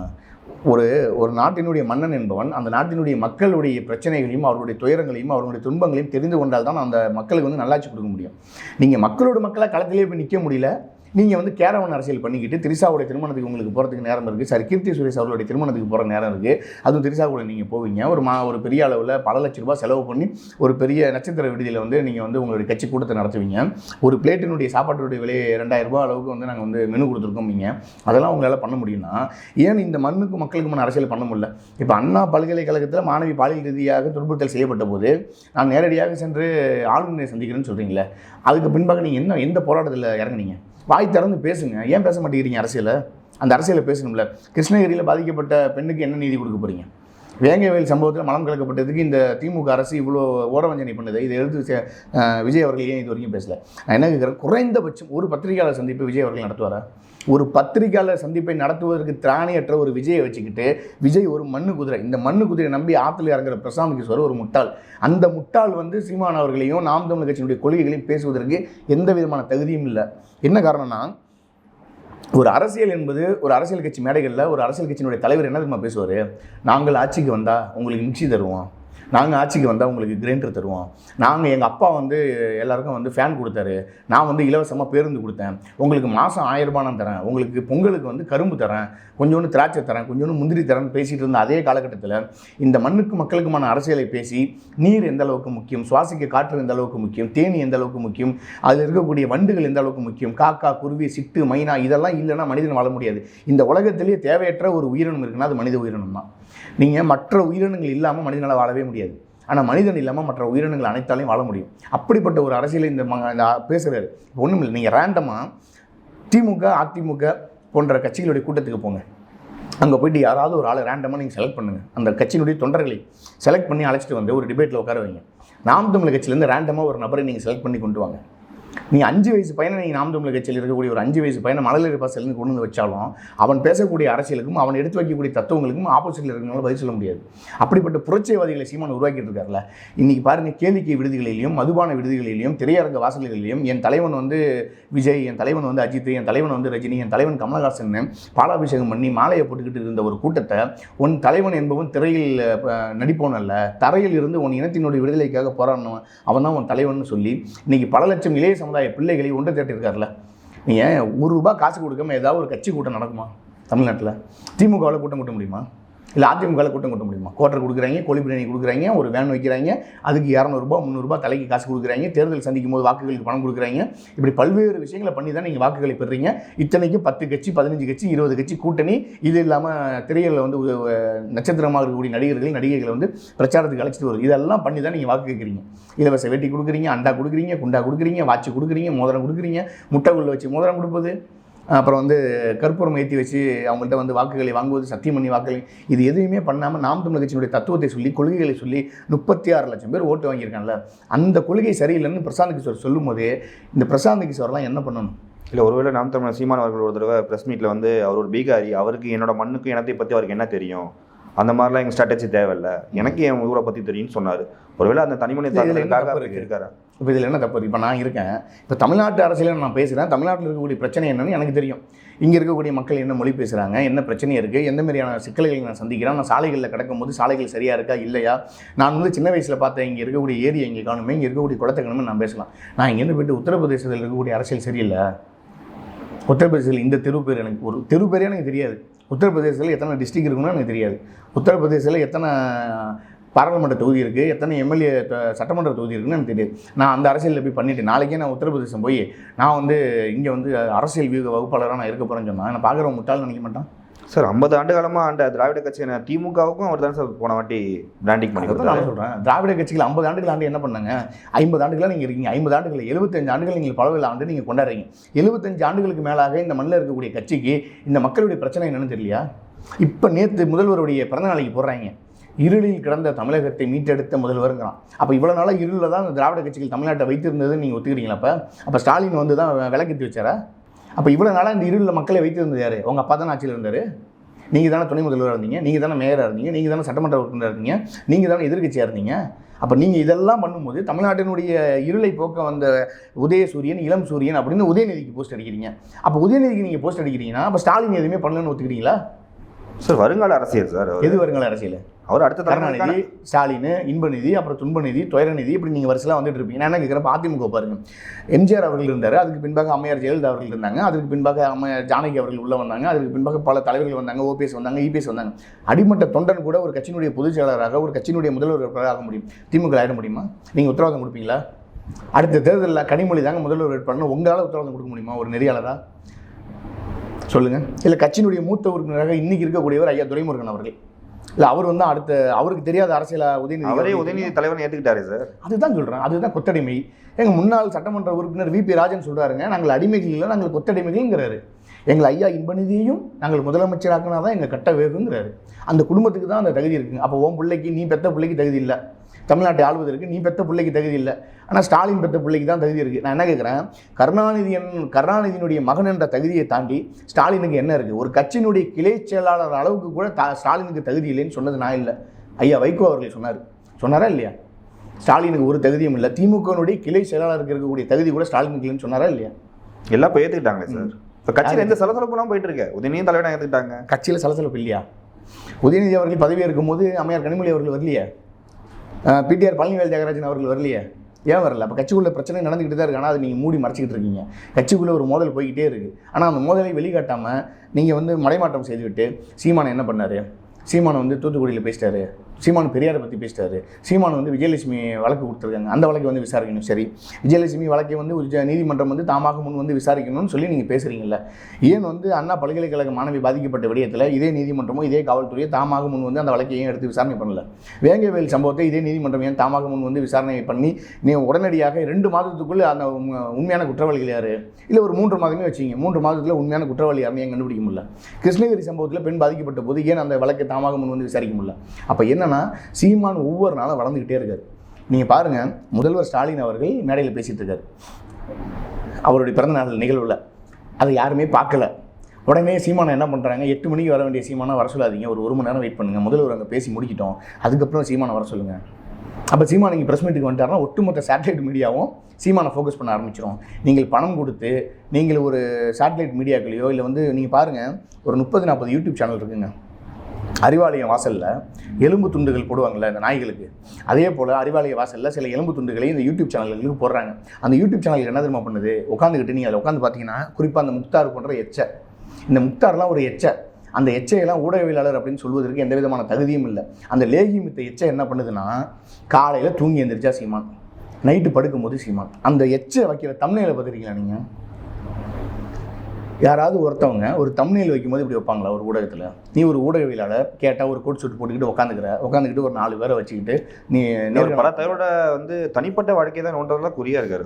ஒரு ஒரு நாட்டினுடைய மன்னன் என்பவன் அந்த நாட்டினுடைய மக்களுடைய பிரச்சனைகளையும் அவருடைய துயரங்களையும் அவர்களுடைய துன்பங்களையும் தெரிந்து கொண்டால் தான் அந்த மக்களுக்கு வந்து நல்லாட்சி கொடுக்க முடியும். நீங்கள் மக்களோட மக்களாக களத்திலே போய் நிற்க முடியல. நீங்கள் வந்து கேரவன் அரசியல் பண்ணிக்கிட்டு திரிசாவுடைய திருமணத்துக்கு உங்களுக்கு போகிறதுக்கு நேரம் இருக்குது சார் கீர்த்தி சுரேஷ் அவர்களுடைய திருமணத்துக்கு போகிற நேரம் இருக்குது அதுவும் திரிசா கூட நீங்கள் போவீங்க. ஒரு மா ஒரு பெரிய அளவில் பல லட்ச ரூபாய் செலவு பண்ணி ஒரு பெரிய நட்சத்திர விடுதியில் வந்து நீங்கள் வந்து உங்களுடைய கட்சி கூட்டத்தை நடத்துவீங்க. ஒரு பிளேட்டினுடைய சாப்பாட்டுடைய விலை ரெண்டாயிரம் ரூபாய் அளவுக்கு வந்து நாங்கள் வந்து மெனு கொடுத்துருக்கோம் நீங்கள் அதெல்லாம் உங்களால் பண்ண முடியும்னா ஏன் இந்த மண்ணுக்கு மக்களுக்குமான அரசியல் பண்ண முடியல? இப்போ அண்ணா பல்கலைக்கழகத்தில் மாணவி பாலியல் ரீதியாக துன்புறுத்தல் செய்யப்பட்ட போது நான் நேரடியாக சென்று ஆளுநரை சந்திக்கிறேன்னு சொல்கிறீங்களே அதுக்கு பின்பாக நீங்கள் என்ன எந்த போராட்டத்தில் இறங்குனீங்க? வாய் திறந்து பேசுங்க. ஏன் பேச மாட்டேங்கிறீங்க அரசியலை? அந்த அரசியலை பேசணும்ல. கிருஷ்ணகிரியில் பாதிக்கப்பட்ட பெண்ணுக்கு என்ன நீதி கொடுக்க போகிறீங்க வேங்கவேல் சம்பவத்தில் மனம் கலக்கப்பட்டதுக்கு இந்த திமுக அரசு இவ்வளோ ஓரவஞ்சனை பண்ணுது. இதை எடுத்து விஜய் அவர்கள் ஏன் இது வரைக்கும் பேசலை? நான் என்ன கேட்குறேன் குறைந்தபட்சம் ஒரு பத்திரிகையாளர் சந்திப்பு விஜய் அவர்கள் நடத்துவாரா? ஒரு பத்திரிகையாளர் சந்திப்பை நடத்துவதற்கு திராணியற்ற ஒரு விஜயை வச்சுக்கிட்டு விஜய் ஒரு மண்ணு குதிரை. இந்த மண்ணு குதிரையை நம்பி ஆற்றுல இறங்குற பிரசாந்த் கிஷோர் ஒரு முட்டாள். அந்த முட்டாள் வந்து சீமான் அவர்களையும் நாம் தமிழ் கட்சியினுடைய கொள்கைகளையும் பேசுவதற்கு எந்த விதமான தகுதியும் இல்லை. என்ன காரணம்னா ஒரு அரசியல் என்பது ஒரு அரசியல் கட்சி மேடைகளில் ஒரு அரசியல் கட்சியினுடைய தலைவர் என்ன தெரியுமா பேசுவார்? நாங்கள் ஆட்சிக்கு வந்தால் உங்களுக்கு மிக்சி தருவோம். நாங்கள் ஆட்சிக்கு வந்தால் உங்களுக்கு கிரைண்டர் தருவோம். நாங்கள் எங்கள் அப்பா வந்து எல்லாருக்கும் வந்து ஃபேன் கொடுத்தாரு. நான் வந்து இலவசமாக பேருந்து கொடுத்தேன். உங்களுக்கு மாதம் ஆயிரம் ரூபாய் நான் தரேன். உங்களுக்கு பொங்கலுக்கு வந்து கரும்பு தரேன். கொஞ்சோண்டு திராட்சை தரேன். கொஞ்சோண்டு முந்திரி தரேன்னு பேசிகிட்டு இருந்த அதே காலகட்டத்தில் இந்த மண்ணுக்கு மக்களுக்குமான அரசியலை பேசி நீர் எந்த அளவுக்கு முக்கியம் சுவாசிக்க காற்று எந்த அளவுக்கு முக்கியம் தேனி எந்த அளவுக்கு முக்கியம் அதில் இருக்கக்கூடிய வண்டுகள் எந்த அளவுக்கு முக்கியம் காக்கா குருவி சிட்டு மைனா இதெல்லாம் இல்லைன்னா மனிதன் வாழ முடியாது. இந்த உலகத்திலேயே தேவையற்ற ஒரு உயிரினம் இருக்குன்னா அது மனித உயிரினம் தான் நீங்கள் மற்ற உயிரினங்கள் இல்லாமல் மனிதனால் வாழவே முடியாது. ஆனால் மனிதன் இல்லாமல் மற்ற உயிரினங்கள் அனைத்தாலையும் வாழ முடியும். அப்படிப்பட்ட ஒரு அரசியலை இந்த ம இந்த பேசுகிறாரு ஒன்றும் இல்லை நீங்கள் ரேண்டமாக திமுக அதிமுக போன்ற கட்சிகளுடைய கூட்டத்துக்கு போங்க. அங்கே போயிட்டு யாராவது ஒரு ஆளை ரேண்டமாக நீங்கள் செலக்ட் பண்ணுங்கள் அந்த கட்சியினுடைய தொண்டர்களை செலக்ட் பண்ணி அழைச்சிட்டு வந்து ஒரு டிபேட்டில் உட்கார வைங்க. நாம் தமிழ் கட்சியிலேருந்து ரேண்டமாக ஒரு நபரை நீங்கள் செலக்ட் பண்ணி கொண்டு வாங்க. நீ அஞ்சு வயசு பையனை நீங்கள் நாம் தமிழர் கட்சியில் இருக்கக்கூடிய ஒரு அஞ்சு வயசு பையனை மழலை பாசலேருந்து கொண்டு வந்து வச்சாலும் அவன் பேசக்கூடிய அரசியலுக்கும் அவன் எடுத்து வைக்கக்கூடிய தத்துவங்களுக்கும் ஆப்போசிட்டில் இருக்கிறவங்களால பதில் சொல்ல முடியாது. அப்படிப்பட்ட புரட்சிவாதிகளை சீமான் உருவாக்கிட்டு இருக்காருல்ல. இன்னைக்கு பாருங்கள் கேளிக்கை விடுதிகளிலையும் மதுபான விடுதிகளிலையும் திரையரங்க வாசல்களிலையும் என் தலைவன் வந்து விஜய் என் தலைவன் வந்து அஜித் என் தலைவன் வந்து ரஜினி என் தலைவன் கமலஹாசன் பாலாபிஷேகம் பண்ணி மாலையை போட்டுக்கிட்டு இருந்த ஒரு கூட்டத்தை உன் தலைவன் என்பவன் திரையில் நடிப்போன் அல்ல. தரையில் இருந்து உன் இனத்தினுடைய விடுதலைக்காக போராடணும் அவன் தான் உன் தலைவன் சொல்லி இன்னைக்கு பல லட்சம் இளைய சமுதாய பிள்ளைகளை ஒன்று திரட்டியிருக்காருல்ல நீங்கள் ஒரு ரூபா காசு கொடுக்காம ஏதாவது ஒரு கட்சி கூட்டம் நடக்குமா? தமிழ்நாட்டில். திமுகவில் கூட்டம் கூட்ட முடியுமா? இல்லை அதிமுகவில் கூட்டம் கொட்ட முடியுமா? கோட்டர் கொடுக்குறாங்க கோழி பிரியாணி கொடுக்குறாங்க ஒரு வேன் வைக்கிறாங்க அதுக்கு இரநூறுபா முந்நூறுபா தலைக்கு காசு கொடுக்குறாங்க தேர்தல் சந்திக்கும் போது வாக்குகளுக்கு பணம் கொடுக்குறாங்க. இப்படி பல்வேறு விஷயங்களை பண்ணி தான் நீங்கள் வாக்குகளை பெறுறீங்க. இத்தனைக்கும் பத்து கட்சி பதினஞ்சு கட்சி இருபது கட்சி கூட்டணி. இது இல்லாமல் திரையில் வந்து நட்சத்திரமாக இருக்கக்கூடிய நடிகர்கள் நடிகைகளை வந்து பிரச்சாரத்துக்கு அழைச்சிட்டு வருது. இதெல்லாம் பண்ணி தான் நீங்கள் வாக்கு கேட்குறீங்க. இலவச வேட்டி கொடுக்குறீங்க அண்டா கொடுக்குறீங்க குண்டா கொடுக்குறீங்க வாட்ச் கொடுக்குறீங்க மோதிரம் கொடுக்குறீங்க. முட்டைக்குள்ள வச்சு மோதிரம் கொடுப்பது. அப்புறம் வந்து கற்பூரம் ஏற்றி வச்சு அவங்கள்ட்ட வந்து வாக்குகளை வாங்குவது சத்தியம் பண்ணி வாக்குகளை இது எதுவுமே பண்ணாமல் நாம் தமிழ் கட்சியினுடைய தத்துவத்தை சொல்லி கொள்கைகளை சொல்லி முப்பத்தி ஆறு லட்சம் பேர் ஓட்டு வாங்கியிருக்காங்கல்ல. அந்த கொள்கை சரியில்லைன்னு பிரசாந்த் கிஷோர் சொல்லும் போதே இந்த பிரசாந்த் கிஷோர்லாம் என்ன பண்ணணும்? இல்லை ஒருவேளை நாம் தமிழ் சீமான் அவர்கள் ஒரு தடவை ப்ரெஸ் மீட்டில் வந்து அவர் ஒரு பீகாரி அவருக்கு என்னோட மண்ணுக்கும் இனத்தை பற்றி அவருக்கு என்ன தெரியும்? அந்த மாதிரிலாம் எங்கள் ஸ்ட்ராட்டஜி தேவையில்ல. எனக்கு என் ஊரை பற்றி தெரியும்னு சொன்னார். ஒருவேளை அந்த அப்படி இருக்கு? இருக்காரா? இப்போ இதில் என்ன தப்பு? இப்போ நான் இருக்கேன். இப்போ தமிழ்நாட்டு அரசியலில் நான் பேசுகிறேன் தமிழ்நாட்டில் இருக்கக்கூடிய பிரச்சனை என்னன்னு எனக்கு தெரியும். இங்கே இருக்கக்கூடிய மக்கள் என்ன மொழி பேசுகிறாங்க என்ன பிரச்சனை இருக்குது எந்த மாதிரியான சிக்கல்களை நான் சந்திக்கிறேன்? நான் சாலைகளில் கிடக்கும்போது சாலைகள் சரியாக இருக்கா? இல்லையா? நான் வந்து சின்ன வயசில் பார்த்தேன் இங்கே இருக்கக்கூடிய ஏரி இங்கே காணுமே இங்கே இருக்கக்கூடிய குளத்தை காணுமே நான் பேசலாம். நான் இங்கேருந்து போயிட்டு உத்தரப்பிரதேசத்தில் இருக்கக்கூடிய அரசியல் சரியில்லை. உத்தரப்பிரதேசத்தில் இந்த தெரு பேர் எனக்கு ஒரு தெரு பேரே எனக்கு தெரியாது. உத்தரப்பிரதேசத்தில் எத்தனை டிஸ்ட்ரிக்ட் இருக்குன்னு எனக்கு தெரியாது. உத்தரப்பிரதேசத்தில் எத்தனை பாராளுமன்ற தொகுதி இருக்குது எத்தனை எம்எல்ஏ சட்டமன்ற தொகுதி இருக்குன்னு எனக்கு தெரியாது. நான் அந்த அரசியலில் போய் பண்ணிவிட்டு நாளைக்கே நான் உத்தரப்பிரதேசம் போய் நான் வந்து இங்கே வந்து அரசியல் வியூக வகுப்பாளராக நான் இருக்க போகிறேன்னு சொன்னால் நான் பார்க்குறவங்க முட்டாள் நினைக்க மாட்டான்? சார் ஐம்பது ஆண்டு காலமாக ஆண்ட திராவிட கட்சியான திமுகவுக்கும் அவர் தான் சார் போன வாட்டி பிராண்டிங் பண்ணி நான் சொல்கிறேன் திராவிட கட்சிகள் ஐம்பது ஆண்டுகள் ஆண்டு என்ன பண்ணாங்க? ஐம்பது ஆண்டுகளாக நீங்கள் இருக்கீங்க. ஐம்பது ஆண்டுகள் எழுபத்தஞ்சு ஆண்டுகள் நீங்கள் பலவில் ஆண்டு நீங்கள் கொண்டாடுறீங்க. எழுபத்தஞ்சு ஆண்டுகளுக்கு மேலாக இந்த மண்ணில் இருக்கக்கூடிய கட்சிக்கு இந்த மக்களுடைய பிரச்சனை என்னன்னு தெரியலையா? இப்போ நேற்று முதல்வருடைய பிறந்த நாளைக்கு போடுறாங்க. இருளில் கிடந்த தமிழகத்தை மீட்டெடுத்த முதல்வருங்கிறான். அப்போ இவ்வளோ நாளாக இருளில் தான் இந்த திராவிட கட்சிகள் தமிழ்நாட்டை வைத்திருந்ததுன்னு நீங்கள் ஒத்துக்கிறீங்களா அப்போ? அப்போ ஸ்டாலின் வந்து தான் விளக்கேற்றி வச்சாரா? அப்போ இவ்வளோ நாளாக இந்த இருளில் மக்களை வைத்திருந்தது யார்? உங்கள் அப்பா தானே ஆட்சியில் இருந்தார். நீங்கள் தானே துணை முதல்வராக இருந்தீங்க. நீங்கள் தானே மேயராக இருந்தீங்க. நீங்கள் தானே சட்டமன்ற உறுப்பினராக இருந்தீங்க. நீங்கள் தானே எதிர்க்கட்சியாக இருந்தீங்க. அப்போ நீங்கள் இதெல்லாம் பண்ணும்போது தமிழ்நாட்டினுடைய இருளை போக்க வந்த உதயசூரியன் இளம் சூரியன் அப்படின்னு உதயநிதிக்கு போஸ்ட் அடிக்கிறீங்க. அப்போ உதயநிதிக்கு நீங்கள் போஸ்ட் அடிக்கிறீங்கன்னா அப்போ ஸ்டாலின் எதுவுமே பண்ணலன்னு ஒத்துக்கிறீங்களா? சார் வருங்கால அரசியல் சார். எது வருங்கள அரசியல்? அவர் அடுத்த கருணாநிதி ஸ்டாலின் இன்பநிதி அப்புறம் துன்பநிதி துயரநிதி இப்படி நீங்கள் வரிசையாக வந்துட்டு இருப்பீங்க நான் கேட்குறேன் அதிமுக பாருங்க. எம்ஜிஆர் அவர்கள் இருந்தார் அதுக்கு பின்பாக அம்மையார் ஜெயலலிதா அவர்கள் இருந்தாங்க அதுக்கு பின்பாக அம்மையார் ஜானகி அவர்கள் உள்ள வந்தாங்க அதுக்கு பின்பாக பல தலைவர்கள் வந்தாங்க ஓபிஎஸ் வந்தாங்க இபிஎஸ் வந்தாங்க. அடிமட்ட தொண்டன் கூட ஒரு கட்சியினுடைய பொதுச் செயலாளராக ஒரு கட்சியினுடைய முதல்வர் ஆக முடியும். திமுக ஆயிட முடியுமா? நீங்கள் உத்தரவாதம் கொடுப்பீங்களா? அடுத்த தேர்தலில் கனிமொழி தாங்க முதல்வர் வேட்பாளர் உங்களால் உத்தரவாதம் கொடுக்க முடியுமா? ஒரு நெறியாளரா? சொல்லுங்க. இல்லை கட்சியினுடைய மூத்த உறுப்பினராக இன்னைக்கு இருக்கக்கூடியவர் ஐயா துரைமுருகன் அவர்கள். இல்லை அவர் வந்து அடுத்த அவருக்கு தெரியாத அரசியலா உதயநிதி அவரே உதயநிதி தலைவர்னு ஏற்றுக்கிட்டாரு சார். அதுதான் சொல்கிறேன் அதுதான் கொத்தடிமை. எங்கள் முன்னாள் சட்டமன்ற உறுப்பினர் விபி ராஜன் சொல்றாருங்க நாங்கள் அடிமைகள் இல்லை நாங்கள் கொத்தடிமைகள்ங்கிறாரு. எங்கள் ஐயா இன்பநிதியையும் நாங்கள் முதலமைச்சராக்கினா தான் எங்கள் கட்ட வேகுங்கிறாரு. அந்த குடும்பத்துக்கு தான் அந்த தகுதி இருக்குங்க. அப்போ உன் பிள்ளைக்கு நீ பெத்த பிள்ளைக்கு தகுதி இல்லை. தமிழ்நாட்டை ஆள்வதற்கு நீ பெத்த பிள்ளைக்கு தகுதி இல்லை. ஆனால் ஸ்டாலின் பெத்த பிள்ளைக்கு தான் தகுதி இருக்குது நான் என்ன கேட்குறேன் கருணாநிதி கருணாநிதியினுடைய மகன் என்ற தகுதியை தாண்டி ஸ்டாலினுக்கு என்ன இருக்குது ஒரு கட்சியினுடைய கிளை செயலாளர் அளவுக்கு கூட தா ஸ்டாலினுக்கு தகுதி இல்லைன்னு சொன்னது நான் இல்லை. ஐயா வைகோ அவர்கள் சொன்னார். சொன்னாரா இல்லையா? ஸ்டாலினுக்கு ஒரு தகுதியும் இல்லை. திமுகனுடைய கிளை செயலாளருக்கு இருக்கக்கூடிய தகுதி கூட ஸ்டாலினுக்கு இல்லைன்னு சொன்னாரா இல்லையா? எல்லாம் இப்போ ஏற்றுக்கிட்டாங்களே சார். இப்போ கட்சியில் எந்த சலசலப்புலாம் போயிட்டு இருக்கு. உதயநிதி தலைவராக ஏற்றுக்கிட்டாங்க கட்சியில் சலசலப்பு இல்லையா? உதயநிதி அவர்கள் பதவி இருக்கும்போது அம்மையார் கனிமொழி அவர்கள் வரலையே? பிடிஆர் பழனிவேல் தியாகராஜன் அவர்கள் வரலையே? ஏன் வரல? அப்போ கட்சிக்குள்ள பிரச்சனை நடந்துக்கிட்டு தான் இருக்கு. ஆனால் அதை நீங்கள் மூடி மறைச்சிக்கிட்டு இருக்கீங்க. கட்சிக்குள்ளே ஒரு மோதல் போய்கிட்டே இருக்குது ஆனால் அந்த மோதலை வெளிக்காட்டாமல் நீங்கள் வந்து மடைமாற்றம் செய்துவிட்டு சீமானை என்ன பண்ணார்? சீமானை வந்து தூத்துக்குடியில் பேசிட்டாரு. சீமான் பெரியாரை பற்றி பேசிட்டாரு. சீமான் வந்து விஜயலட்சுமி வழக்கு கொடுத்துருக்காங்க. அந்த வழக்கை வந்து விசாரிக்கணும். சரி. விஜயலட்சுமி வழக்கை வந்து உச்ச- நீதிமன்றம் வந்து தாமாக முன் வந்து விசாரிக்கணும்னு சொல்லி நீங்கள் பேசுகிறீங்கல்ல ஏன் வந்து அண்ணா பல்கலைக்கழக மாணவி பாதிக்கப்பட்ட விடயத்தில் இதே நீதிமன்றமோ இதே காவல்துறையோ தாமாக முன் வந்து அந்த வழக்கை ஏன் எடுத்து விசாரணை பண்ணல? வேங்கவேல் சம்பவத்தை இதே நீதிமன்றம் ஏன் தாமாக முன் வந்து விசாரணை பண்ணி நீ உடனடியாக ரெண்டு மாதத்துக்குள்ளே அந்த உண்மையான குற்றவாளிகள் யார்? இல்லை ஒரு மூன்று மாதமே வச்சிங்க மூன்று மாதத்தில் உண்மையான குற்றவாளி யாருன்னு ஏன் கண்டுபிடிக்க முடியல? கிருஷ்ணகிரி சம்பவத்தில் பெண் பாதிக்கப்பட்ட போது ஏன் அந்த வழக்கை தாமாக முன் வந்து விசாரிக்க முடியல? அப்போ என்ன என்னன்னா சீமான் ஒவ்வொரு நாளும் வளர்ந்துக்கிட்டே இருக்காரு. நீங்கள் பாருங்கள் முதல்வர் ஸ்டாலின் அவர்கள் மேடையில் பேசிகிட்டு இருக்காரு. அவருடைய பிறந்தநாள் நிகழ்வில். அதை யாருமே பார்க்கல. உடனே சீமானை என்ன பண்ணுறாங்க எட்டு மணிக்கு வர வேண்டிய சீமானை வர சொல்லாதீங்க. ஒரு ஒரு மணி நேரம் வெயிட் பண்ணுங்கள் முதல்வர் அங்கே பேசி முடிக்கிட்டோம். அதுக்கப்புறம் சீமானை வர சொல்லுங்கள் அப்போ சீமான் நீங்கள் ப்ரெஸ் மீட்டுக்கு வந்துட்டாருன்னா ஒட்டுமொத்த சேட்டலைட் மீடியாவும் சீமானை ஃபோக்கஸ் பண்ண ஆரம்பிச்சிடும் நீங்கள் பணம் கொடுத்து நீங்கள் ஒரு சேட்டலைட் மீடியாக்களையோ இல்லை வந்து நீங்கள் பாருங்கள் ஒரு முப்பது நாற்பது யூடியூப் சேனல் இருக்குங்க. அறிவாலயம் வாசலில் எலும்பு துண்டுகள் போடுவாங்கள்ல இந்த நாய்களுக்கு. அதே போல் அறிவாலய வாசலில் சில எலும்பு துண்டுகளை இந்த யூடியூப் சேனல்களுக்கு போடுறாங்க. அந்த யூடியூப் சேனல் என்ன தெரியுமா பண்ணுது? உட்காந்துக்கிட்டு நீங்கள் அதில் உட்காந்து பார்த்தீங்கன்னா குறிப்பாக அந்த முக்தார் போன்ற எச்சை. இந்த முக்தார்லாம் ஒரு எச்சை. அந்த எச்சையெல்லாம் ஊடகவியலாளர் அப்படின்னு சொல்வதற்கு எந்த விதமான தகுதியும் இல்லை. அந்த லேகி மித்த எச்சை என்ன பண்ணுதுன்னா காலையில் தூங்கி எந்திரிச்சா சீமான். நைட்டு படுக்கும்போது சீமான். அந்த எச்சை வைக்கிற தம்னையில் பார்த்துருக்கீங்களா நீங்கள் யாராவது ஒருத்தவங்க ஒரு தம்னையில் வைக்கும்போது இப்படி வைப்பாங்களா ஒரு ஊடகத்தில் நீ ஒரு ஊடகவியலாளர் கேட்டால் ஒரு கோட் சூட் போட்டுக்கிட்டு உட்காந்துக்கிற உட்காந்துக்கிட்டு ஒரு நாலு பேரை வச்சுக்கிட்டு நீ நேர்காணல் பல தலைவரோட வந்து தனிப்பட்ட வாழ்க்கை தான் நோண்டதெல்லாம் குறியா இருக்காரு.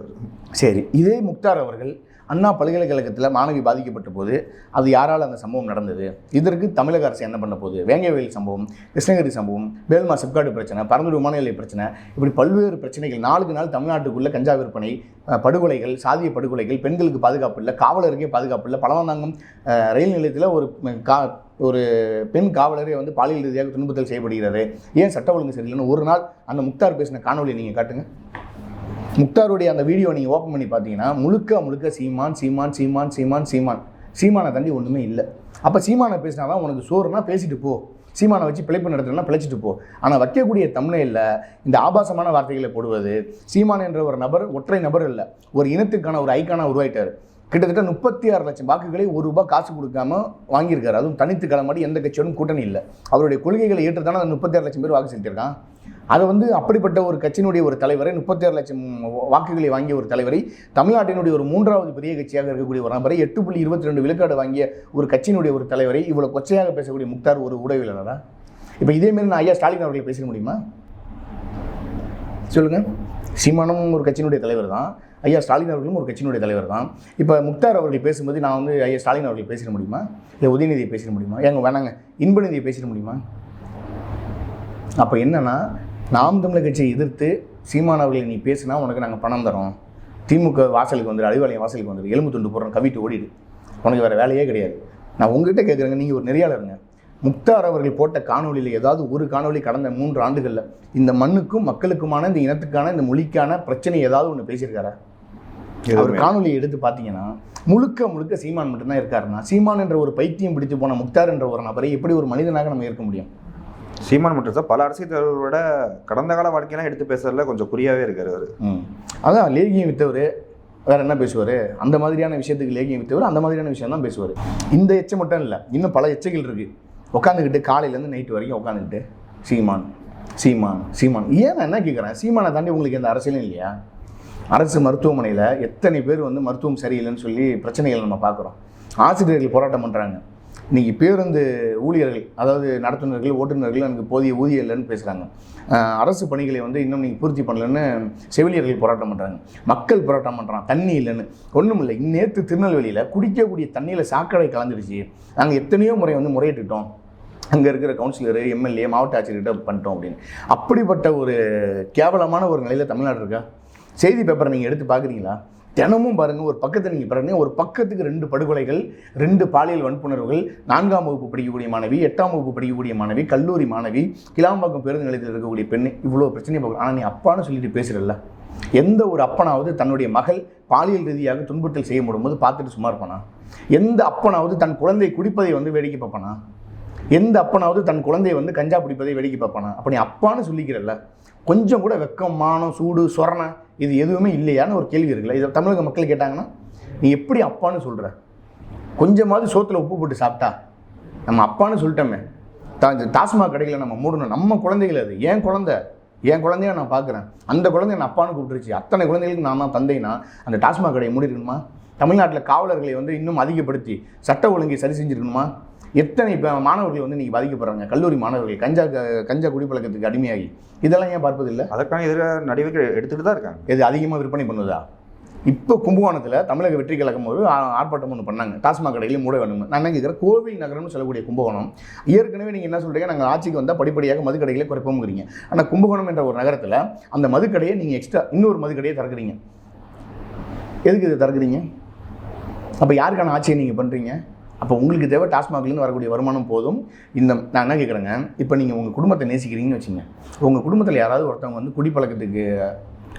சரி இதே முக்தார் அவர்கள் அண்ணா பல்கலைக்கழகத்தில் மாணவி பாதிக்கப்பட்ட போது அது யாரால் அந்த சம்பவம் நடந்தது? இதற்கு தமிழக அரசு என்ன பண்ண போகுது? வேங்கவேல் சம்பவம் கிருஷ்ணகிரி சம்பவம் வேல்மா சிப்காடு பிரச்சனை பரந்தூர் விமான நிலைய பிரச்சனை இப்படி பல்வேறு பிரச்சனைகள் நாளுக்கு நாள் தமிழ்நாட்டுக்குள்ள கஞ்சா விற்பனை படுகொலைகள் சாதிய படுகொலைகள் பெண்களுக்கு பாதுகாப்பு இல்லை காவலருக்கே பாதுகாப்பு இல்லை பழவந்தாங்கம் ரயில் நிலையத்தில் ஒரு கா ஒரு பெண் காவலரே வந்து பாலியல் ரீதியாக துன்புறுத்தல் செய்யப்படுகிறது. ஏன் சட்ட ஒழுங்கு சரியில்லைன்னு ஒரு நாள் அந்த முக்தார் பேசின காணொலியை நீங்கள் காட்டுங்க. முக்தாருடைய அந்த வீடியோ நீங்கள் ஓப்பன் பண்ணி பார்த்தீங்கன்னா முழுக்க முழுக்க சீமான் சீமான் சீமான் சீமான் சீமான். சீமானை தாண்டி ஒன்றுமே இல்லை. அப்போ சீமானை பேசினா தான் உனக்கு சோறுனா பேசிட்டு போ. சீமானை வச்சு பிழைப்பு நடத்தினா பிழைச்சிட்டு போ. ஆனால் வைக்கக்கூடிய தமிழையில் இந்த ஆபாசமான வார்த்தைகளை போடுவது சீமான் என்ற ஒரு நபர் ஒற்றை நபர் இல்லை ஒரு இனத்துக்கான ஒரு ஐக்கானாக உருவாயிட்டார். கிட்டத்தட்ட முப்பத்தி ஆறு லட்சம் வாக்குகளை ஒரு ரூபாய் காசு கொடுக்காம வாங்கியிருக்காரு. அதுவும் தனித்து கிளம்பாடி எந்த கட்சியோடும் கூட்டணி இல்லை. அவருடைய கொள்கைகளை ஏற்றுதானே அந்த முப்பத்தி ஆறு லட்சம் பேர் வாக்கு செலுத்தியிருக்கான்? அதை வந்து அப்படிப்பட்ட ஒரு கட்சியினுடைய ஒரு தலைவரை முப்பத்தேழு லட்சம் வாக்குகளை வாங்கிய ஒரு தலைவரை தமிழ்நாட்டினுடைய ஒரு மூன்றாவது பெரிய கட்சியாக இருக்கக்கூடிய ஒரு நபரை எட்டு புள்ளி இருபத்தி ரெண்டு விழுக்காடு வாங்கிய ஒரு கட்சியினுடைய ஒரு தலைவரை இவ்வளோ கொச்சையாக பேசக்கூடிய முக்தார் ஒரு ஊடகவியலாளரா இப்போ இதேமாரி நான் ஐயா ஸ்டாலின் அவர்களை பேச முடியுமா? சொல்லுங்க. சீமானும் ஒரு கட்சியினுடைய தலைவர் தான். ஐயா ஸ்டாலின் அவர்களும் ஒரு கட்சியினுடைய தலைவர் தான். இப்போ முக்தார் அவர்கள் பேசும்போது நான் வந்து ஐயா ஸ்டாலின் அவர்களை பேசிட முடியுமா? இல்லை உதயநிதியை பேசிட முடியுமா? ஏங்க வேணாங்க இன்பநிதியை பேசிட முடியுமா? அப்போ என்னன்னா நாம் தமிழர் கட்சியை எதிர்த்து சீமான் அவர்களை நீ பேசினா உனக்கு நாங்கள் பணம் தரோம். திமுக வாசலுக்கு வந்துடு அழிவாளையம் வாசலுக்கு வந்துடு எலும்பு துண்டு போடுறோம் கவிட்டு ஓடிடு. உனக்கு வேறு வேலையே கிடையாது. நான் உங்ககிட்ட கேட்குறேங்க நீங்கள் ஒரு நெறியாளருங்க. முக்தார் அவர்கள் போட்ட காணொலியில் ஏதாவது ஒரு காணொளி கடந்த மூன்று ஆண்டுகளில் இந்த மண்ணுக்கும் மக்களுக்குமான இந்த இனத்துக்கான இந்த மொழிக்கான பிரச்சனை ஏதாவது ஒன்று பேசியிருக்காரா? எதுவுமே. காணொலியை எடுத்து பார்த்தீங்கன்னா முழுக்க முழுக்க சீமான் மட்டும்தான் இருக்காருன்னா சீமான் என்ற ஒரு பைத்தியம் பிடித்து போன முக்தார் என்ற ஒரு நபரை எப்படி ஒரு மனிதனாக நம்ம இருக்க முடியும்? சீமான் மட்டும் சார் பல அரசியல் தலைவர்களோட கடந்த கால வாழ்க்கையெல்லாம் எடுத்து பேசுறதுல கொஞ்சம் குறியாவே இருக்காரு அவர். ம். அதான் லேகியம் வித்தவர் வேற என்ன பேசுவார்? அந்த மாதிரியான விஷயத்துக்கு லேகியம் வித்தவர் அந்த மாதிரியான விஷயம் தான் பேசுவார். இந்த எச்சை மட்டும் இல்லை இன்னும் பல எச்சைகள் இருக்குது உட்காந்துக்கிட்டு காலையிலேருந்து நைட்டு வரைக்கும் உட்காந்துக்கிட்டு சீமான் சீமான் சீமான். ஏன் நான் என்ன கேட்குறேன் சீமானை தாண்டி உங்களுக்கு எந்த அரசியலும் இல்லையா? அரசு மருத்துவமனையில் எத்தனை பேர் வந்து மருத்துவம் சரியில்லைன்னு சொல்லி பிரச்சனைகள் நம்ம பார்க்குறோம் ஆசிரியர்கள் போராட்டம் பண்ணுறாங்க இன்னைக்கு பேருந்து ஊழியர்கள் அதாவது நடத்துனர்கள் ஓட்டுநர்கள் எனக்கு போதிய ஊதியம் இல்லைன்னு பேசுகிறாங்க அரசு பணிகளை வந்து இன்னும் நீங்கள் பூர்த்தி பண்ணலன்னு செவிலியர்கள் போராட்டம் பண்ணுறாங்க மக்கள் போராட்டம் பண்ணுறான் தண்ணி இல்லைன்னு. ஒன்றும் இல்லை. நேற்று திருநெல்வேலியில் குடிக்கக்கூடிய தண்ணியில் சாக்கடை கலந்துடுச்சு. நாங்கள் எத்தனையோ முறை வந்து முறையிட்டுட்டோம் அங்கே இருக்கிற கவுன்சிலரு எம்எல்ஏ மாவட்ட ஆட்சியர்கிட்ட பண்ணிட்டோம் அப்படின்னு. அப்படிப்பட்ட ஒரு கேவலமான ஒரு நிலையில் தமிழ்நாடு இருக்கா? செய்தி பேப்பரை நீங்கள் எடுத்து பார்க்குறீங்களா? தினமும் பாருங்கள் ஒரு பக்கத்தை நீங்கள் பாருங்கள் ஒரு பக்கத்துக்கு ரெண்டு படுகொலைகள் ரெண்டு பாலியல் வன்புணர்வுகள் நான்காம் வகுப்பு படிக்கக்கூடிய மாணவி எட்டாம் வகுப்பு படிக்கக்கூடிய மாணவி கல்லூரி மாணவி கிளாம்பாக்கம் பேருந்து நிலையத்தில் இருக்கக்கூடிய பெண் இவ்வளோ பிரச்சனையை பார்க்கணும். ஆனால் நீ அப்பான்னு சொல்லிட்டு பேசுகிறல்ல எந்த ஒரு அப்பனாவது தன்னுடைய மகள் பாலியல் ரீதியாக துன்புறுத்தல் செய்ய முடியும்போது பார்த்துட்டு சும்மா இருப்பானா? எந்த அப்பனாவது தன் குழந்தை குடிப்பதை வந்து வேடிக்கை பார்ப்பானா? எந்த அப்பனாவது தன் குழந்தையை வந்து கஞ்சா பிடிப்பதை வேடிக்கை பார்ப்பானா? அப்போ நீ அப்பான்னு சொல்லிக்கிறல்ல. கொஞ்சம் கூட வெக்கம் மானம் சூடு சொரணம் இது எதுவுமே இல்லையான்னு ஒரு கேள்வி இருக்குல்ல. இதை தமிழக மக்கள் கேட்டாங்கன்னா நீ எப்படி அப்பான்னு சொல்கிற கொஞ்சமாவது சோத்தில் உப்பு போட்டு சாப்பிட்டா? நம்ம அப்பான்னு சொல்லிட்டோமே. தா இந்த டாஸ்மாக் கடைகளை நம்ம மூடணும். நம்ம குழந்தைகள் அது. ஏன் குழந்தை? என் குழந்தைய நான் பார்க்குறேன். அந்த குழந்தைய நான் அப்பான்னு கூப்பிட்டுருச்சு. அத்தனை குழந்தைகளுக்கு நான் தான் தந்தைனா அந்த டாஸ்மாக் கடையை மூடிருக்கணுமா தமிழ்நாட்டில் காவலர்களை வந்து இன்னும் அதிகப்படுத்தி சட்ட ஒழுங்கை சரி செஞ்சுருக்கணுமா? எத்தனை இப்போ மாணவர்கள் வந்து நீங்கள் பாதிக்கப்படுறாங்க? கல்லூரி மாணவர்கள் கஞ்சா கஞ்சா குடிப்பழக்கத்துக்கு அடிமையாகி. இதெல்லாம் ஏன் பார்ப்பதில்லை? அதற்கான எதிராக நடவடிக்கை எடுத்துட்டு தான் இருக்காங்க. எது அதிகமாக விற்பனை பண்ணுதா? இப்போ கும்பகோணத்தில் தமிழக வெற்றி கழகம் ஒரு ஆர்ப்பாட்டம் ஒன்று பண்ணாங்க. டாஸ்மாக் கடையிலையும் மூட வேணும் நான் என்ன கேட்குறேன் கோவில் நகரம்னு சொல்லக்கூடிய கும்பகோணம் ஏற்கனவே நீங்கள் என்ன சொல்கிறீங்க நாங்கள் ஆட்சிக்கு வந்தால் படிப்படியாக மதுக்கடைகளை குறைப்போங்கிறீங்க ஆனால் கும்பகோணம் என்ற ஒரு நகரத்தில் அந்த மதுக்கடையை நீங்கள் எக்ஸ்ட்ரா இன்னொரு மதுக்கடையை திறக்கிறீங்க. எதுக்கு இதை திறக்கிறீங்க? அப்போ யாருக்கான ஆட்சியை நீங்கள் பண்ணுறீங்க அப்போ உங்களுக்கு தேவை டாஸ்மாக்லேருந்து வரக்கூடிய வருமானம் போதும். இந்த நான் என்ன கேட்குறேங்க இப்போ நீங்கள் உங்கள் குடும்பத்தை நேசிக்கிறீங்கன்னு வச்சுங்க. உங்கள் குடும்பத்தில் யாராவது ஒருத்தவங்க வந்து குடிப்பழக்கத்துக்கு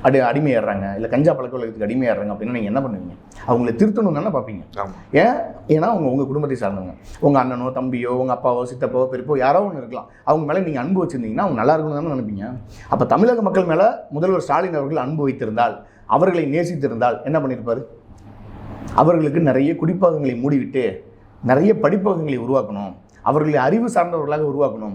அடி அடிமையாடுறாங்க இல்லை கஞ்சா பழக்க வழக்கத்துக்கு அடிமையாடுறாங்க அப்படின்னா நீங்கள் என்ன பண்ணுவீங்க? அவங்கள திருத்தணும் தானே பார்ப்பீங்க. ஏன்? ஏன்னா அவங்க உங்கள் குடும்பத்தை சார்ந்தவங்க. உங்கள் அண்ணனோ தம்பியோ உங்கள் அப்பாவோ சித்தப்பாவோ பெரியப்போ யாரோ ஒன்று இருக்கலாம். அவங்க மேலே நீங்கள் அன்பு வச்சுருந்தீங்கன்னா அவங்க நல்லா இருக்கணும் தானே நினைப்பீங்க. அப்போ தமிழக மக்கள் மேலே முதல்வர் ஸ்டாலின் அவர்கள் அன்பு வைத்திருந்தால் அவர்களை நேசித்திருந்தால் என்ன பண்ணியிருப்பாரு அவர்களுக்கு நிறைய குடிப்பகங்களை மூடிவிட்டு நிறைய படிப்பகங்களை உருவாக்கணும் அவர்களை அறிவு சார்ந்தவர்களாக உருவாக்கணும்.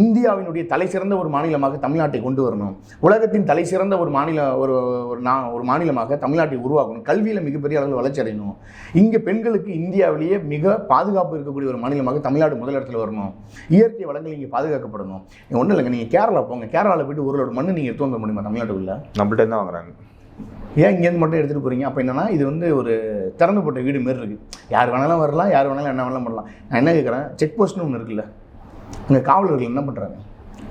இந்தியாவினுடைய தலை சிறந்த ஒரு மாநிலமாக தமிழ்நாட்டை கொண்டு வரணும். உலகத்தின் தலை சிறந்த ஒரு மாநில ஒரு ஒரு நா ஒரு மாநிலமாக தமிழ்நாட்டை உருவாக்கணும். கல்வியில் மிகப்பெரிய அளவில் வளர்ச்சி அடையணும். இங்கே பெண்களுக்கு இந்தியாவிலேயே மிக பாதுகாப்பு இருக்கக்கூடிய ஒரு மாநிலமாக தமிழ்நாடு முதலிடத்தில் வரணும். இயற்கை வளங்கள் இங்கே பாதுகாக்கப்படணும். ஒன்றும் இல்லைங்க நீங்கள் கேரளா போங்க. கேரளாவில் போயிட்டு ஒரு லோடு மண்ணு நீங்கள் எடுத்து வந்த முடியுமா? தமிழ்நாட்டுக்குள்ள? நம்மள்ட்ட தான் வாங்குறாங்க. ஏன் இங்கேருந்து மட்டும் எடுத்துகிட்டு போகிறீங்க அப்போ என்னன்னா இது வந்து ஒரு திறந்து போட்ட வீடு மாரி இருக்குது யார் வேணாலும் வரலாம் யார் வேணாலும் என்ன வேணாலும் பண்ணலாம். நான் என்ன கேட்குறேன் செக் போஸ்ட்னு ஒன்று இருக்குல்ல. அங்கே காவலர்கள் என்ன பண்ணுறாங்க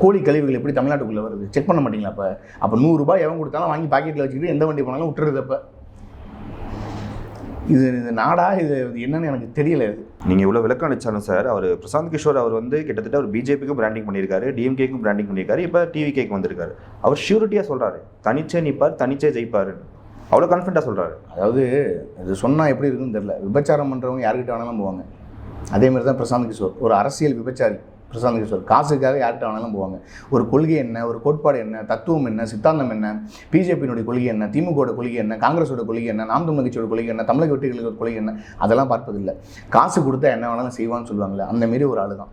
கோழி கழிவுகள் எப்படி தமிழ்நாட்டுக்குள்ளே வருது? செக் பண்ண மாட்டீங்களா அப்போ? அப்போ நூறுரூபா எவன் கொடுத்தாலும் வாங்கி பாக்கெட்டில் வச்சுக்கிட்டு எந்த வண்டி போனாலும் விட்டுறது அப்போ. இது இது நாடா? இது என்னன்னு எனக்கு தெரியல இது. நீங்கள் இவ்வளோ விளக்கம் அளிச்சாலும் சார் அவர் பிரசாந்த் கிஷோர் அவர் வந்து கிட்டத்தட்ட அவர் பிஜேபிக்கும் பிராண்டிங் பண்ணியிருக்காரு டிஎம்கேக்கும் பிராண்டிங் பண்ணியிருக்காரு இப்போ டிவிகேக்கு வந்திருக்காரு. அவர் ஷூரிட்டியாக சொல்கிறாரு தனிச்சே நிற்பார் தனிச்சே ஜெயிப்பாருன்னு. அவ்வளோ கான்ஃபிடண்ட்டாக சொல்கிறாரு அதாவது இது சொன்னால் எப்படி இருக்குன்னு தெரில விபச்சாரம் பண்ணுறவங்க யார்கிட்ட வேணாலும் போவாங்க. அதே மாதிரி தான் பிரசாந்த் கிஷோர். ஒரு அரசியல் விபச்சாரி பிரசாந்த் கிஷோர். காசுக்காக யார்கிட்ட வேணாலும் போவாங்க. ஒரு கொள்கை என்ன ஒரு கோட்பாடு என்ன தத்துவம் என்ன சித்தாந்தம் என்ன பிஜேபியினுடைய கொள்கை என்ன திமுகவோட கொள்கை என்ன காங்கிரஸோட கொள்கை என்ன நாம் தமிழ் கட்சியோட கொள்கை என்ன தமிழக வெற்றிகளுக்கு கொள்கை என்ன அதெல்லாம் பார்ப்பதில்லை. காசு கொடுத்தா என்ன வேணாலும் செய்வான்னு சொல்லுவாங்களே அந்த மாரி ஒரு ஆளு தான்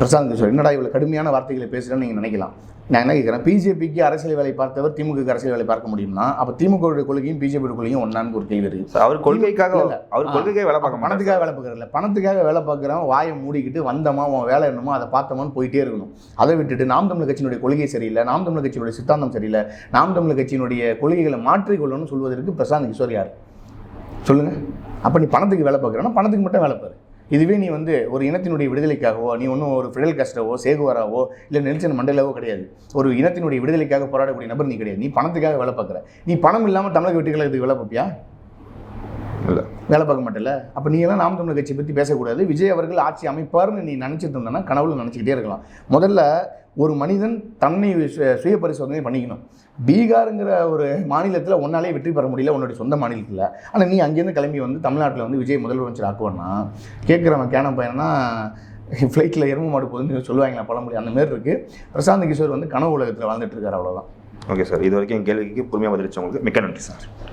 பிரசாந்த் கிஷோர் என்னடா இவ்வளோ கடுமையான வார்த்தைகளை பேசுகிறேன்னு நீங்கள் நினைக்கலாம். நான் என்ன கேட்குறேன்? பிஜேபிக்கு அரசியல் வேலை பார்த்தவர் திமுக அரசியல் வேலை பார்க்க முடியும்னா அப்போ திமுகவுடைய கொள்கையும் பிஜேபியோட கொள்கையும் ஒன்றான்னு ஒரு கேள்வி இருக்குது அவர் கொள்கைக்காக இல்ல. அவர் கொள்கைக்காக வேலை பார்க்க பணத்துக்காக வேலை பார்க்கறதில்ல பணத்துக்காக வேலை பார்க்குறவன் வாயை மூடிக்கிட்டு வந்தோமா உன் வேலை என்னமோ அதை பார்த்தோமான்னு போயிட்டே இருக்கணும். அதை விட்டுட்டு நாம் தமிழர் கட்சியினுடைய கொள்கை சரியில்லை நாம் தமிழர் கட்சியினுடைய சித்தாந்தம் சரியில்லை நாம் தமிழர் கட்சியினுடைய கொள்கைகளை மாற்றிக்கொள்ளணும்னு சொல்வதற்கு பிரசாந்த் கிஷோர் யார்? சொல்லுங்க. அப்போ நீ பணத்துக்கு வேலை பார்க்குறேன்னா பணத்துக்கு மட்டும் வேலை பாரு. இதுவே நீ வந்து ஒரு இனத்தினுடைய விடுதலைக்காகவோ நீ ஒன்றும் ஒரு ஃபிடல் கஸ்டவோ சேகுவாராவோ இல்லை நெல்சன் மண்டேலாவோ கிடையாது. ஒரு இனத்தினுடைய விடுதலைக்காக போராடக்கூடிய நபர் நீ கிடையாது. நீ பணத்துக்காக வேலை பார்க்குற. நீ பணம் இல்லாமல் தமிழக வெற்றிகளுக்கு வேலை பார்ப்பியா? இல்லை. வேலை பார்க்க மாட்டேல அப்போ நீ எல்லாம் நாம் தமிழர் கட்சியை பற்றி பேசக்கூடாது. விஜய் அவர்கள் ஆட்சி அமைப்பார்னு நீ நினச்சிட்டு இருந்தனா கனவுல நினச்சிக்கிட்டே இருக்கலாம். முதல்ல ஒரு மனிதன் தன்னை சுய பரிசோதனை பண்ணிக்கணும். பீகாருங்கிற ஒரு மாநிலத்தில் ஒன்னாலே வெற்றி பெற முடியல உன்னுடைய சொந்த மாநிலத்தில். ஆனால் நீ அங்கேருந்து கிளம்பி வந்து தமிழ்நாட்டில் வந்து விஜய் முதலமைச்சர் ஆக்குவான்னா கேட்குறவன் கேன பையனா ஃப்ளைட்டில் எருமை மாடு போகுதுன்னு சொல்லுவாங்களா பழமொழி அந்த மாதிரி இருக்குது பிரசாந்த் கிஷோர் வந்து கனவு உலகத்தில் வாழ்ந்துட்டு இருக்காரு அவ்வளோதான் ஓகே சார் இது வரைக்கும் என் கேள்விக்கு பொறுமையாக பதிலளிச்சவங்களுக்கு மிக்க நன்றி சார்